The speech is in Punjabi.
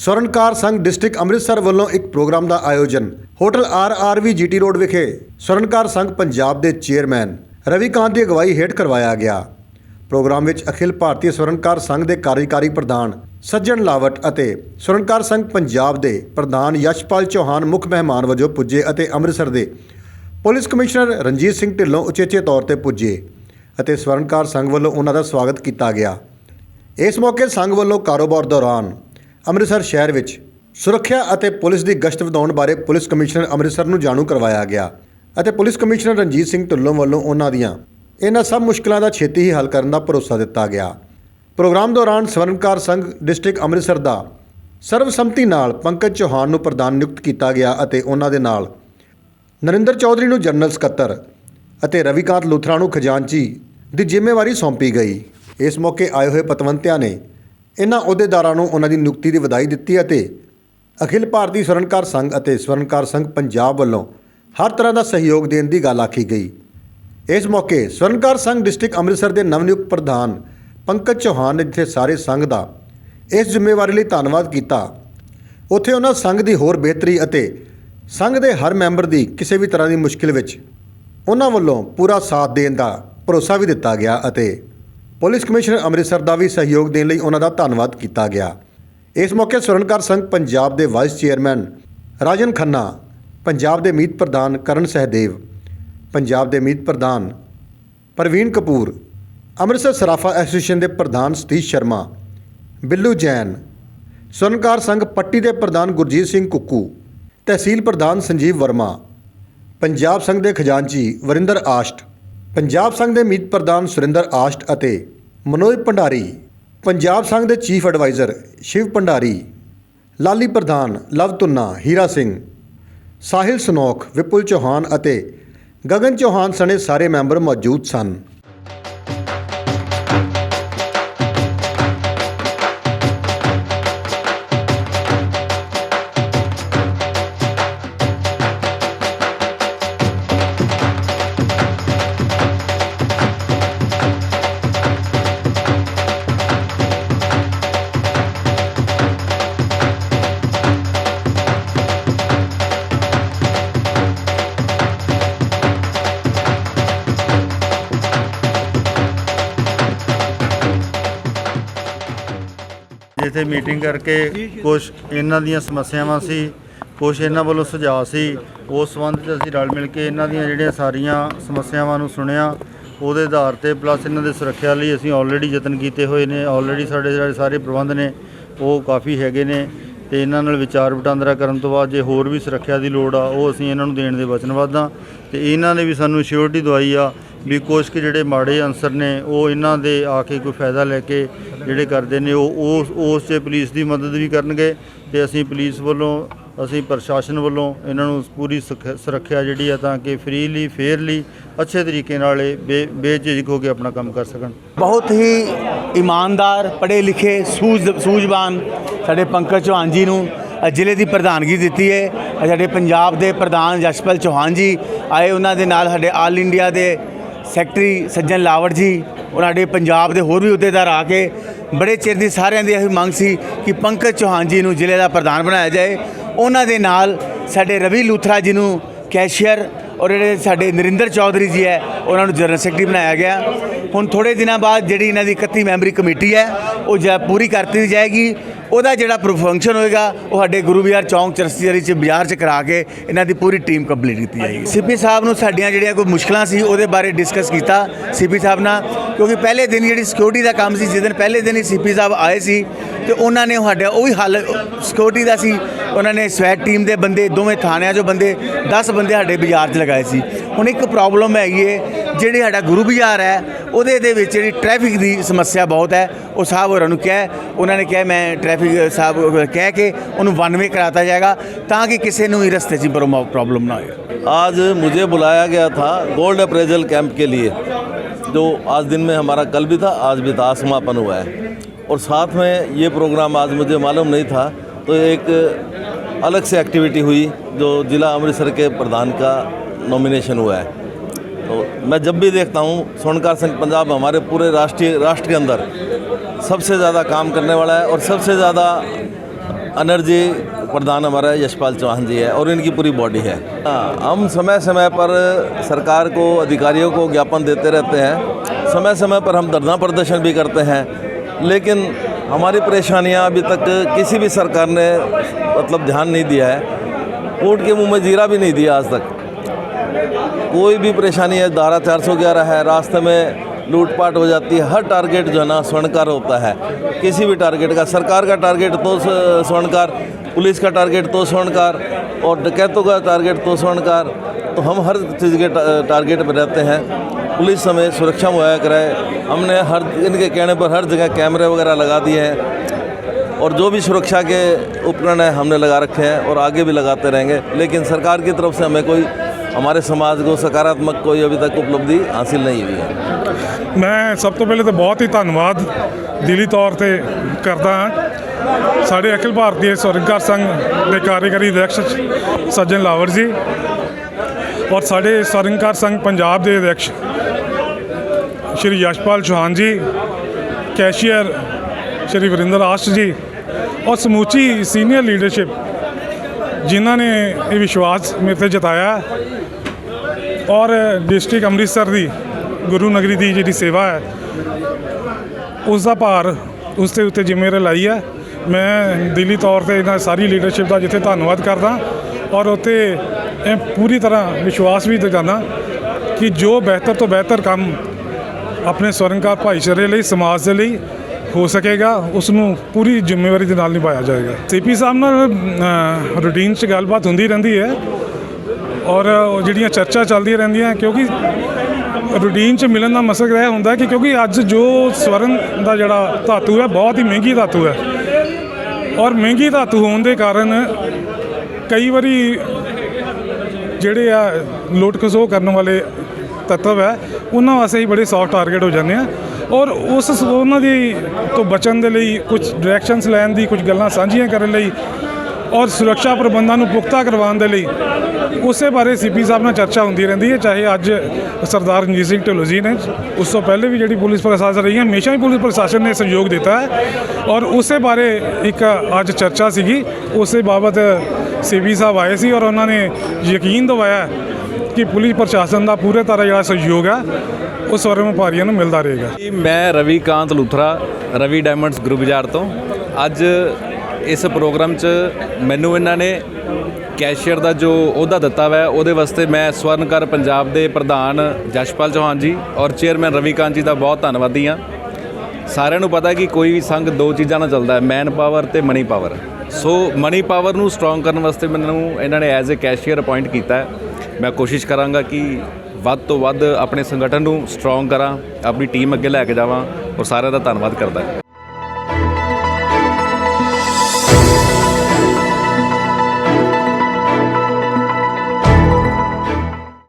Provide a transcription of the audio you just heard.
ਸਵਰਨਕਾਰ ਸੰਘ ਡਿਸਟ੍ਰਿਕਟ ਅੰਮ੍ਰਿਤਸਰ ਵੱਲੋਂ ਇੱਕ ਪ੍ਰੋਗਰਾਮ ਦਾ ਆਯੋਜਨ hotel R R V GT road ਵਿਖੇ ਸਵਰਨਕਾਰ ਸੰਘ ਪੰਜਾਬ ਦੇ ਚੇਅਰਮੈਨ ਰਵੀ ਕਾਂਤ ਦੀ ਅਗਵਾਈ ਹੇਠ ਕਰਵਾਇਆ ਗਿਆ। ਪ੍ਰੋਗਰਾਮ ਵਿੱਚ ਅਖਿਲ ਭਾਰਤੀ ਸਵਰਨਕਾਰ ਸੰਘ ਦੇ ਕਾਰਜਕਾਰੀ ਪ੍ਰਧਾਨ ਸੱਜਣ ਲਾਵਟ ਅਤੇ ਸਵਰਨਕਾਰ ਸੰਘ ਪੰਜਾਬ ਦੇ ਪ੍ਰਧਾਨ ਯਸ਼ਪਾਲ ਚੌਹਾਨ ਮੁੱਖ ਮਹਿਮਾਨ ਵਜੋਂ ਪੁੱਜੇ ਅਤੇ ਅੰਮ੍ਰਿਤਸਰ ਦੇ ਪੁਲਿਸ ਕਮਿਸ਼ਨਰ ਰਣਜੀਤ ਸਿੰਘ ਢਿੱਲੋਂ ਉਚੇਚੇ ਤੌਰ ਤੇ ਪੁੱਜੇ ਅਤੇ ਸਵਰਨਕਾਰ ਸੰਘ ਵੱਲੋਂ ਉਹਨਾਂ ਦਾ ਸਵਾਗਤ ਕੀਤਾ ਗਿਆ। ਇਸ ਮੌਕੇ ਸੰਘ ਵੱਲੋਂ ਕਾਰੋਬਾਰ ਦੌਰਾਨ ਅੰਮ੍ਰਿਤਸਰ ਸ਼ਹਿਰ ਵਿੱਚ ਸੁਰੱਖਿਆ ਅਤੇ ਪੁਲਿਸ ਦੀ ਗਸ਼ਤ ਵਧਾਉਣ ਬਾਰੇ ਪੁਲਿਸ ਕਮਿਸ਼ਨਰ ਅੰਮ੍ਰਿਤਸਰ ਨੂੰ ਜਾਣੂ ਕਰਵਾਇਆ ਗਿਆ ਅਤੇ ਪੁਲਿਸ ਕਮਿਸ਼ਨਰ ਰਣਜੀਤ ਸਿੰਘ ਢੁੱਲੋਂ ਵੱਲੋਂ ਉਹਨਾਂ ਦੀਆਂ ਇਹਨਾਂ ਸਭ ਮੁਸ਼ਕਲਾਂ ਦਾ ਛੇਤੀ ਹੀ ਹੱਲ ਕਰਨ ਦਾ ਭਰੋਸਾ ਦਿੱਤਾ ਗਿਆ। ਪ੍ਰੋਗਰਾਮ ਦੌਰਾਨ ਸਵਰਨਕਾਰ ਸੰਘ ਡਿਸਟ੍ਰਿਕਟ ਅੰਮ੍ਰਿਤਸਰ ਦਾ ਸਰਬਸੰਮਤੀ ਨਾਲ ਪੰਕਜ ਚੌਹਾਨ ਨੂੰ ਪ੍ਰਧਾਨ ਨਿਯੁਕਤ ਕੀਤਾ ਗਿਆ ਅਤੇ ਉਹਨਾਂ ਦੇ ਨਾਲ ਨਰਿੰਦਰ ਚੌਧਰੀ ਨੂੰ ਜਨਰਲ ਸਕੱਤਰ ਅਤੇ ਰਵੀਕਾਂਤ ਲੂਥਰਾ ਨੂੰ ਖਜ਼ਾਨਚੀ ਦੀ ਜ਼ਿੰਮੇਵਾਰੀ ਸੌਂਪੀ ਗਈ। ਇਸ ਮੌਕੇ ਆਏ ਹੋਏ ਪਤਵੰਤਿਆਂ ਨੇ ਇਹਨਾਂ ਅਹੁਦੇਦਾਰਾਂ ਨੂੰ ਉਹਨਾਂ ਦੀ ਨਿਯੁਕਤੀ ਦੀ ਵਧਾਈ ਦਿੱਤੀ ਅਤੇ ਅਖਿਲ ਭਾਰਤੀ ਸਵਰਨਕਾਰ ਸੰਘ ਅਤੇ ਸਵਰਨਕਾਰ ਸੰਘ ਪੰਜਾਬ ਵੱਲੋਂ ਹਰ ਤਰ੍ਹਾਂ ਦਾ ਸਹਿਯੋਗ ਦੇਣ ਦੀ ਗੱਲ ਆਖੀ ਗਈ। ਇਸ ਮੌਕੇ ਸਵਰਨਕਾਰ ਸੰਘ ਡਿਸਟ੍ਰਿਕਟ ਅੰਮ੍ਰਿਤਸਰ ਦੇ ਨਵਨਿਯੁਕਤ ਪ੍ਰਧਾਨ ਪੰਕਜ ਚੌਹਾਨ ਨੇ ਜਿੱਥੇ ਸਾਰੇ ਸੰਘ ਦਾ ਇਸ ਜ਼ਿੰਮੇਵਾਰੀ ਲਈ ਧੰਨਵਾਦ ਕੀਤਾ, ਉੱਥੇ ਉਹਨਾਂ ਸੰਘ ਦੀ ਹੋਰ ਬਿਹਤਰੀ ਅਤੇ ਸੰਘ ਦੇ ਹਰ ਮੈਂਬਰ ਦੀ ਕਿਸੇ ਵੀ ਤਰ੍ਹਾਂ ਦੀ ਮੁਸ਼ਕਿਲ ਵਿੱਚ ਉਹਨਾਂ ਵੱਲੋਂ ਪੂਰਾ ਸਾਥ ਦੇਣ ਦਾ ਭਰੋਸਾ ਵੀ ਦਿੱਤਾ ਗਿਆ ਅਤੇ ਪੁਲਿਸ ਕਮਿਸ਼ਨਰ ਅੰਮ੍ਰਿਤਸਰ ਦਾ ਵੀ ਸਹਿਯੋਗ ਦੇਣ ਲਈ ਉਹਨਾਂ ਦਾ ਧੰਨਵਾਦ ਕੀਤਾ ਗਿਆ। ਇਸ ਮੌਕੇ ਸੁਰਨਕਾਰ ਸੰਘ ਪੰਜਾਬ ਦੇ ਵਾਈਸ ਚੇਅਰਮੈਨ ਰਾਜਨ ਖੰਨਾ, ਪੰਜਾਬ ਦੇ ਮੀਤ ਪ੍ਰਧਾਨ ਕਰਨ ਸਹਿਦੇਵ, ਪੰਜਾਬ ਦੇ ਮੀਤ ਪ੍ਰਧਾਨ ਪ੍ਰਵੀਨ ਕਪੂਰ, ਅੰਮ੍ਰਿਤਸਰ ਸਰਾਫਾ ਐਸੋਸੀਏਸ਼ਨ ਦੇ ਪ੍ਰਧਾਨ ਸਤੀਸ਼ ਸ਼ਰਮਾ, ਬਿੱਲੂ ਜੈਨ, ਸੁਰਨਕਾਰ ਸੰਘ ਪੱਟੀ ਦੇ ਪ੍ਰਧਾਨ ਗੁਰਜੀਤ ਸਿੰਘ ਕੁੱਕੂ, ਤਹਿਸੀਲ ਪ੍ਰਧਾਨ ਸੰਜੀਵ ਵਰਮਾ, ਪੰਜਾਬ ਸੰਘ ਦੇ ਖਜ਼ਾਨਚੀ ਵਰਿੰਦਰ ਆਸ਼ਟ ਪੰਜਾਬ ਸੰਘ ਦੇ ਮੀਤ ਪ੍ਰਧਾਨ ਸੁਰਿੰਦਰ ਆਸ਼ਟ ਅਤੇ ਮਨੋਜ ਭੰਡਾਰੀ, ਪੰਜਾਬ ਸੰਘ ਦੇ ਚੀਫ ਐਡਵਾਈਜ਼ਰ ਸ਼ਿਵ ਭੰਡਾਰੀ, ਲਾਲੀ ਪ੍ਰਧਾਨ ਲਵ ਤੁੰਨਾ ਹੀਰਾ ਸਿੰਘ, ਸਾਹਿਲ ਸਨੋਖ, ਵਿਪੁਲ ਚੌਹਾਨ ਅਤੇ ਗਗਨ ਚੌਹਾਨ ਸਣੇ ਸਾਰੇ ਮੈਂਬਰ ਮੌਜੂਦ ਸਨ। ਇੱਥੇ ਮੀਟਿੰਗ ਕਰਕੇ ਕੁਝ ਇਹਨਾਂ ਦੀਆਂ ਸਮੱਸਿਆਵਾਂ ਸੀ ਕੁਝ ਇਹਨਾਂ ਵੱਲੋਂ ਸੁਝਾਅ ਸੀ, ਉਸ ਸੰਬੰਧ 'ਚ ਅਸੀਂ ਰਲ ਮਿਲ ਕੇ ਇਹਨਾਂ ਦੀਆਂ ਜਿਹੜੀਆਂ ਸਾਰੀਆਂ ਸਮੱਸਿਆਵਾਂ ਨੂੰ ਸੁਣਿਆ। ਉਹਦੇ ਆਧਾਰ ਤੇ ਪਲੱਸ ਇਹਨਾਂ ਦੇ ਸੁਰੱਖਿਆ ਲਈ ਅਸੀਂ ਆਲਰੇਡੀ ਯਤਨ ਕੀਤੇ ਹੋਏ ਨੇ ਆਲਰੇਡੀ ਸਾਡੇ ਜਿਹੜੇ ਸਾਰੇ ਪ੍ਰਬੰਧ ਨੇ, ਉਹ ਕਾਫੀ ਹੈਗੇ ਨੇ ਤੇ ਇਹਨਾਂ ਨਾਲ ਵਿਚਾਰ ਵਟਾਂਦਰਾ ਕਰਨ ਤੋਂ ਬਾਅਦ ਜੇ ਹੋਰ ਵੀ ਸੁਰੱਖਿਆ ਦੀ ਲੋੜ ਆ, ਉਹ ਅਸੀਂ ਇਹਨਾਂ ਨੂੰ ਦੇਣ ਦੇ ਵਚਨਬੱਧ ਹਾਂ ਤੇ ਇਹਨਾਂ ਨੇ ਵੀ ਸਾਨੂੰ ਸ਼ਿਓਰਟੀ ਦਵਾਈ ਆ ਵੀ ਕੁਛ ਕੁ ਜਿਹੜੇ ਮਾੜੇ ਅਨਸਰ ਨੇ, ਉਹ ਇਹਨਾਂ ਦੇ ਆ ਕੇ ਕੋਈ ਫਾਇਦਾ ਲੈ ਕੇ ਜਿਹੜੇ ਕਰਦੇ ਨੇ, ਉਹ ਉਸ ਉਸ 'ਚ ਪੁਲਿਸ ਦੀ ਮਦਦ ਵੀ ਕਰਨਗੇ ਤੇ ਅਸੀਂ ਪੁਲਿਸ ਵੱਲੋਂ, ਅਸੀਂ ਪ੍ਰਸ਼ਾਸਨ ਵੱਲੋਂ ਇਹਨਾਂ ਨੂੰ ਪੂਰੀ ਸੁਖ- ਸੁਰੱਖਿਆ ਜਿਹੜੀ ਆ ਤਾਂ ਕਿ ਫ੍ਰੀਲੀ, ਫੇਅਰਲੀ, ਅੱਛੇ ਤਰੀਕੇ ਨਾਲ ਇਹ ਬੇ, ਬੇਝਿਜਕ ਹੋ ਕੇ ਆਪਣਾ ਕੰਮ ਕਰ ਸਕਣ। ਬਹੁਤ ਹੀ ਇਮਾਨਦਾਰ ਪੜ੍ਹੇ ਲਿਖੇ ਸੂਝ, ਸੂਝਵਾਨ ਸਾਡੇ ਪੰਕਜ ਚੌਹਾਨ ਜੀ ਨੂੰ ਜ਼ਿਲ੍ਹੇ ਦੀ ਪ੍ਰਧਾਨਗੀ ਦਿੱਤੀ ਹੈ। ਸਾਡੇ ਪੰਜਾਬ ਦੇ ਪ੍ਰਧਾਨ ਜਸ਼ਪਾਲ ਚੌਹਾਨ ਜੀ ਆਏ, ਉਹਨਾਂ ਦੇ ਨਾਲ ਸਾਡੇ ਆਲ ਇੰਡੀਆ ਦੇ ਸੈਕਟਰੀ ਸੱਜਣ ਲਾਵੜ ਜੀ ਉਹਨਾਂ ਦੇ ਪੰਜਾਬ ਦੇ ਹੋਰ ਵੀ ਅਹੁਦੇਦਾਰ ਆ ਕੇ ਬੜੇ ਚਿਰ ਦੀ ਸਾਰਿਆਂ ਦੀ ਇਹ ਮੰਗ ਸੀ ਕਿ ਪੰਕਜ ਚੌਹਾਨ ਜੀ ਨੂੰ ਜ਼ਿਲ੍ਹੇ ਦਾ ਪ੍ਰਧਾਨ ਬਣਾਇਆ ਜਾਏ। ਉਹਨਾਂ ਦੇ ਨਾਲ ਸਾਡੇ ਰਵੀ ਲੂਥਰਾ ਜੀ ਨੂੰ ਕੈਸ਼ੀਅਰ ਔਰ ਜਿਹੜੇ ਸਾਡੇ ਨਰਿੰਦਰ ਚੌਧਰੀ ਜੀ ਹੈ, ਉਹਨਾਂ ਨੂੰ ਜਨਰਲ ਸੈਕਟਰੀ ਬਣਾਇਆ ਗਿਆ। ਹੁਣ ਥੋੜੇ ਦਿਨਾਂ ਬਾਅਦ ਜਿਹੜੀ ਇਹਨਾਂ ਦੀ 31 ਮੈਂਬਰੀ ਕਮੇਟੀ ਹੈ, ਉਹ ਜਾ ਪੂਰੀ ਕਰਤੀ ਜਾਏਗੀ। ਉਹਦਾ ਜਿਹੜਾ ਫੰਕਸ਼ਨ ਹੋਏਗਾ, ਉਹ ਸਾਡੇ ਗੁਰੂ ਵਿਹਾਰ ਚੌਂਕ ਚਰਸੀਰੀ ਚ ਬਾਜ਼ਾਰ ਚ ਕਰਾ ਕੇ ਇਹਨਾਂ ਦੀ ਪੂਰੀ ਟੀਮ ਕੰਪਲੀਟ ਕੀਤੀ ਜਾਏਗੀ। ਸੀਪੀ ਸਾਹਿਬ ਨੂੰ ਸਾਡੀਆਂ ਜਿਹੜੀਆਂ ਕੋਈ ਮੁਸ਼ਕਲਾਂ ਸੀ, ਉਹਦੇ ਬਾਰੇ ਡਿਸਕਸ ਕੀਤਾ ਸੀਪੀ ਸਾਹਿਬ ਨਾਲ, ਕਿਉਂਕਿ ਪਹਿਲੇ ਦਿਨ ਜਿਹੜੀ ਸਿਕਿਉਰਿਟੀ ਦਾ ਕੰਮ ਸੀ, ਜਿਸ ਦਿਨ ਪਹਿਲੇ ਦਿਨ ਹੀ ਸੀਪੀ ਸਾਹਿਬ ਆਏ ਸੀ, ਤੇ ਉਹਨਾਂ ਨੇ ਸਾਡਾ, ਉਹ ਵੀ ਹੱਲ ਸਿਕਿਉਰਿਟੀ ਦਾ ਸੀ, ਉਹਨਾਂ ਨੇ ਸਵੈਟ ਟੀਮ ਦੇ ਬੰਦੇ, ਦੋਵੇਂ ਥਾਣਿਆਂ 'ਚੋਂ ਬੰਦੇ 10 ਬੰਦੇ ਸਾਡੇ ਬਾਜ਼ਾਰ 'ਚ ਲਗਾਏ ਸੀ। ਹੁਣ ਇੱਕ ਪ੍ਰੋਬਲਮ ਹੈਗੀ ਏ, ਜਿਹੜੀ ਸਾਡਾ ਗੁਰੂ ਬਾਜ਼ਾਰ ਹੈ ਉਹਦੇ ਦੇ ਵਿੱਚ ਜਿਹੜੀ ਟ੍ਰੈਫਿਕ ਦੀ ਸਮੱਸਿਆ ਬਹੁਤ ਹੈ ਉਹ ਸਾਹਿਬ ਹੋਰਾਂ ਨੂੰ ਕਿਹਾ ਉਹਨਾਂ ਨੇ ਕਿਹਾ ਮੈਂ ਟ੍ਰੈਫਿਕ ਸਾਹਿਬ ਕੋਲ ਕਹਿ ਕੇ ਉਹਨੂੰ ਵਨ ਵੇ ਕਰਾਤਾ ਜਾਏਗਾ ਤਾਂ ਕਿ ਕਿਸੇ ਨੂੰ ਵੀ ਰਸਤੇ 'ਚ ਪ੍ਰੋਬਲਮ ਨਾ ਹੋਏ आज मुझे बुलाया गया था गोल्ड अप्रेजल कैंप के लिए जो आज दिन में हमारा कल भी था आज भी था समापन हुआ है और साथ में ये प्रोग्राम आज मुझे मालूम नहीं था तो एक अलग से एक्टिविटी हुई जो ज़िला अमृतसर के प्रधान का नॉमिनेशन हुआ है तो मैं जब भी देखता हूँ स्वर्णकार संघ पंजाब हमारे पूरे राष्ट्रीय राष्ट्र के अंदर सबसे ज़्यादा काम करने वाला है और सबसे ज़्यादा एनर्जी प्रधान हमारा यशपाल चौहान जी है और इनकी पूरी बॉडी है। हाँ, हम समय समय पर सरकार को अधिकारियों को ज्ञापन देते रहते हैं। समय समय पर हम धरना प्रदर्शन भी करते हैं। लेकिन हमारी परेशानियाँ अभी तक किसी भी सरकार ने मतलब ध्यान नहीं दिया है। ऊँट के मुँह में जीरा भी नहीं दिया आज तक। कोई भी परेशानी है, धारा 411 है, रास्ते में लूटपाट हो जाती है, हर टारगेट जो है ना स्वर्णकार होता है। किसी भी टारगेट का, सरकार का टारगेट तो स्वर्णकार, पुलिस का टारगेट तो स्वर्णकार, और डकैतों का टारगेट तो स्वर्णकार। तो हम हर चीज़ के टारगेट पर रहते हैं। पुलिस हमें सुरक्षा मुहैया कराए। हमने हर, इनके कहने पर हर जगह कैमरे वगैरह लगा दिए हैं। और जो भी सुरक्षा के उपकरण हैं, हमने लगा रखे हैं, और आगे भी लगाते रहेंगे। लेकिन सरकार की तरफ़ से हमें कोई हमारे समाज को सकारात्मक कोई अभी तक उपलब्धि हासिल नहीं हुई है ਮੈਂ ਸਭ ਤੋਂ ਪਹਿਲੇ ਤਾਂ ਬਹੁਤ ਹੀ ਧੰਨਵਾਦ ਦਿਲੀ ਤੌਰ ਤੇ ਕਰਦਾ ਹਾਂ ਸਾਡੇ ਅਖਿਲ ਭਾਰਤੀ ਸਵਰਨਕਾਰ ਸੰਘ ਦੇ ਕਾਰਜਕਾਰੀ ਅਧਿਕਸ਼ ਸੱਜਣ ਲਾਵਰ ਜੀ ਔਰ ਸਾਡੇ ਸਵਰਨਕਾਰ ਸੰਘ ਪੰਜਾਬ ਦੇ ਅਧਿਕਸ਼ ਸ਼੍ਰੀ ਯਸ਼ਪਾਲ ਚੌਹਾਨ ਜੀ ਕੈਸ਼ੀਅਰ ਸ਼੍ਰੀ ਵਰਿੰਦਰ ਆਸਟ ਜੀ ਔਰ ਸਮੂਚੀ ਸੀਨੀਅਰ ਲੀਡਰਸ਼ਿਪ ਜਿਨ੍ਹਾਂ ਨੇ ਇਹ ਵਿਸ਼ਵਾਸ ਮੇਰੇ ਤੇ ਜਤਾਇਆ ਹੈ ਔਰ ਡਿਸਟ੍ਰਿਕਟ ਅੰਮ੍ਰਿਤਸਰ ਦੀ ਗੁਰੂ ਨਗਰੀ ਦੀ ਜਿਹੜੀ ਸੇਵਾ ਹੈ, ਉਸ ਦਾ ਭਾਰ ਉਸ ਦੇ ਉੱਤੇ ਜ਼ਿੰਮੇਵਾਰੀ ਲਾਈ ਹੈ। ਮੈਂ ਦਿੱਲੀ ਤੌਰ ਤੇ ਇਹਨਾਂ ਸਾਰੀ ਲੀਡਰਸ਼ਿਪ ਦਾ ਜਿੱਥੇ ਧੰਨਵਾਦ ਕਰਦਾ ਔਰ ਉੱਥੇ ਇਹ ਪੂਰੀ ਤਰ੍ਹਾਂ ਵਿਸ਼ਵਾਸ ਵੀ ਦਿਖਾਉਂਦਾ ਕਿ ਜੋ ਬਿਹਤਰ ਤੋਂ ਬਿਹਤਰ ਕੰਮ ਆਪਣੇ ਸਵਰਨਕਾਰ ਭਾਈਚਾਰੇ ਲਈ, ਸਮਾਜ ਦੇ ਲਈ ਹੋ ਸਕੇਗਾ ਉਸ ਨੂੰ ਪੂਰੀ ਜ਼ਿੰਮੇਵਾਰੀ ਦੇ ਨਾਲ ਨਿਭਾਇਆ ਜਾਏਗਾ। ਸੀਪੀ ਸਾਹਿਬ ਨਾਲ ਰੂਟੀਨ 'ਚ ਗੱਲਬਾਤ ਹੁੰਦੀ ਰਹਿੰਦੀ ਹੈ। ਔਰ ਉਹ ਜਿਹੜੀਆਂ ਚਰਚਾ ਚੱਲਦੀਆਂ ਰਹਿੰਦੀਆਂ ਕਿਉਂਕਿ ਰੂਟੀਨ 'ਚ ਮਿਲਣ ਦਾ ਮਸਕ ਇਹ ਹੁੰਦਾ ਕਿ ਕਿਉਂਕਿ ਅੱਜ ਜੋ ਸਵਰਨ ਦਾ ਜਿਹੜਾ ਧਾਤੂ ਹੈ, ਬਹੁਤ ਹੀ ਮਹਿੰਗੀ ਧਾਤੂ ਹੈ। ਔਰ ਮਹਿੰਗੀ ਧਾਤੂ ਹੋਣ ਦੇ ਕਾਰਨ ਕਈ ਵਾਰੀ ਜਿਹੜੇ ਆ ਲੁੱਟ ਖਸੋ ਕਰਨ ਵਾਲੇ ਤੱਤਵ ਹੈ, ਉਹਨਾਂ ਵਾਸਤੇ ਹੀ ਬੜੇ ਸੌਫਟ ਟਾਰਗੇਟ ਹੋ ਜਾਂਦੇ ਆ ਔਰ ਉਸ, ਉਹਨਾਂ ਦੀ ਤੋਂ ਬਚਣ ਦੇ ਲਈ ਕੁਝ ਡਾਇਰੈਕਸ਼ਨਸ ਲੈਣ ਦੀ, ਕੁਝ ਗੱਲਾਂ ਸਾਂਝੀਆਂ ਕਰਨ ਲਈ ਔਰ ਸੁਰੱਖਿਆ ਪ੍ਰਬੰਧਾਂ ਨੂੰ ਪੁਖਤਾ ਕਰਵਾਉਣ ਦੇ ਲਈ ਉਸੇ ਬਾਰੇ ਸੀਪੀ ਸਾਹਿਬ ਨਾਲ ਚਰਚਾ ਹੁੰਦੀ ਰਹਿੰਦੀ ਹੈ, ਚਾਹੇ ਅੱਜ ਸਰਦਾਰ ਰਣਜੀਤ ਸਿੰਘ ਢਿੱਲੋਂ ਜੀ ਨੇ, ਉਸ ਤੋਂ ਪਹਿਲੇ ਵੀ ਜਿਹੜੀ ਪੁਲਿਸ ਪ੍ਰਸ਼ਾਸਨ ਰਹੀ ਹੈ ਹਮੇਸ਼ਾ ਹੀ ਪੁਲਿਸ ਪ੍ਰਸ਼ਾਸਨ ਨੇ ਸਹਿਯੋਗ ਦਿੱਤਾ ਹੈ। ਔਰ ਉਸੇ ਬਾਰੇ ਇੱਕ ਅੱਜ ਚਰਚਾ ਸੀਗੀ, ਉਸੇ ਬਾਬਤ ਸੀਪੀ ਸਾਹਿਬ ਆਏ ਸੀ ਔਰ ਉਹਨਾਂ ਨੇ ਯਕੀਨ ਦਿਵਾਇਆ ਕਿ ਪੁਲਿਸ ਪ੍ਰਸ਼ਾਸਨ ਦਾ ਪੂਰੇ ਤਰ੍ਹਾਂ ਜਿਹੜਾ ਸਹਿਯੋਗ ਹੈ ਉਹ ਸਵਰਨ ਵਪਾਰੀਆਂ ਨੂੰ ਮਿਲਦਾ ਰਹੇਗਾ। ਮੈਂ ਰਵੀ ਕਾਂਤ ਲੂਥਰਾ, ਰਵੀ ਡਾਇਮੰਡਸ ਗਰੁੱਪ ਬਾਜ਼ਾਰ ਤੋਂ। ਅੱਜ ਇਸ ਪ੍ਰੋਗਰਾਮ 'ਚ ਮੈਨੂੰ ਇਹਨਾਂ ਨੇ ਕੈਸ਼ੀਅਰ ਦਾ ਜੋ ਅਹੁਦਾ ਦਿੱਤਾ ਹੋਇਆ ਉਹਦੇ ਵਾਸਤੇ ਮੈਂ ਸਵਰਨਕਾਰ ਪੰਜਾਬ ਦੇ ਪ੍ਰਧਾਨ ਜਸ਼ਪਾਲ ਚੌਹਾਨ ਜੀ ਔਰ ਚੇਅਰਮੈਨ ਰਵੀ ਕਾਂਤ ਜੀ ਦਾ ਬਹੁਤ ਧੰਨਵਾਦੀ ਹਾਂ। ਸਾਰਿਆਂ ਨੂੰ ਪਤਾ ਕਿ ਕੋਈ ਵੀ ਸੰਘ ਦੋ ਚੀਜ਼ਾਂ ਨਾਲ ਚੱਲਦਾ ਹੈ ਮੈਨ ਪਾਵਰ ਤੇ money power so money power ਨੂੰ ਸਟਰੋਂਗ ਕਰਨ ਵਾਸਤੇ ਮੈਨੂੰ ਇਹਨਾਂ ਨੇ ਐਜ਼ ਅ ਕੈਸ਼ੀਅਰ ਅਪਾਇੰਟ ਕੀਤਾ ਹੈ। ਮੈਂ ਕੋਸ਼ਿਸ਼ ਕਰਾਂਗਾ ਕਿ ਵੱਧ ਤੋਂ ਵੱਧ ਆਪਣੇ ਸੰਗਠਨ ਨੂੰ ਸਟਰੋਂਗ ਕਰਾਂ, ਆਪਣੀ ਟੀਮ ਅੱਗੇ ਲੈ ਕੇ ਜਾਵਾਂ ਔਰ ਸਾਰਿਆਂ ਦਾ ਧੰਨਵਾਦ ਕਰਦਾ